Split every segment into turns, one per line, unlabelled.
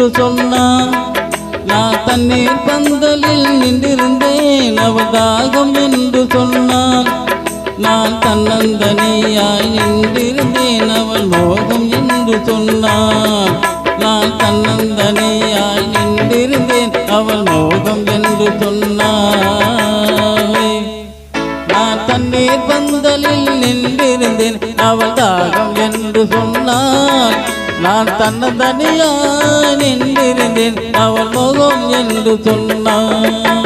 என்று சொன்னான். நான் தண்ணீர் பந்தலில் நின்றிருந்தேன். அவள் தாகம் என்று சொன்னான். நான் தன்னந்தனியாய் நின்றிருந்தேன். அவள் மோகம் என்று சொன்னான். நான் தன்னந்தனியாய் நின்றிருந்தேன். அவள் மோகம் என்று சொன்னாள் நான் தண்ணீர் பந்தலில் நின்றிருந்தேன். அவள் தாகம் என்று சொன்னான். நான் தன்னந்தனியாய் நின்றிருந்தேன். அவள் முகம் என்று சொன்னான்.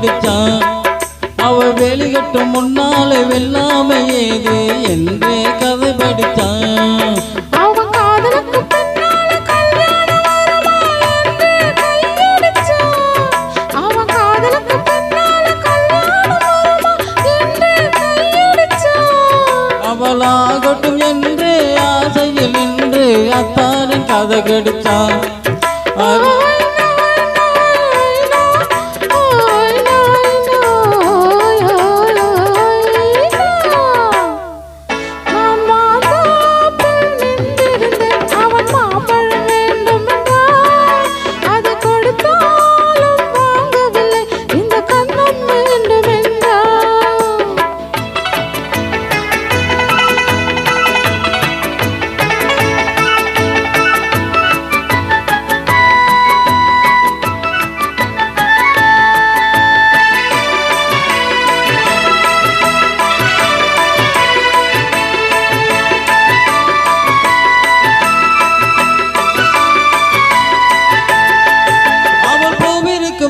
படிச்சான் அவ வெளிகட்டும் முன்னாலே வெல்லாம ஏது என்றே கதை
கையடிச்சான்
அவளாகட்டும் என்று ஆசையில் நின்று அத்தாரின் கதை கடிச்சான்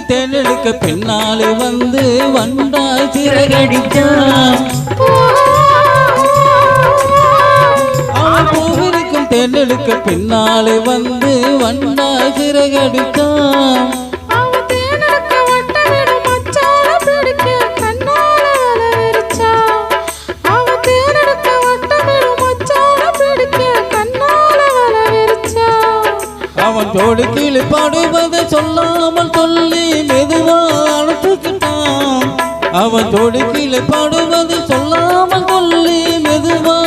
தேனெடுக்க பின்னாலே வந்து வந்தாய் சிறகடிச்சான் அவள் பூவிருக்கும் தேனெடுக்க பின்னாலே வந்து வந்தாய் சிறகடிச்சான் அவன் தோடு கீழே பாடுவதை சொல்லாமல் சொல்லி மெதுவா அழுத்துக்கிட்டான் அவன் தோடு கீழே பாடுவதை சொல்லாமல் சொல்லி மெதுவா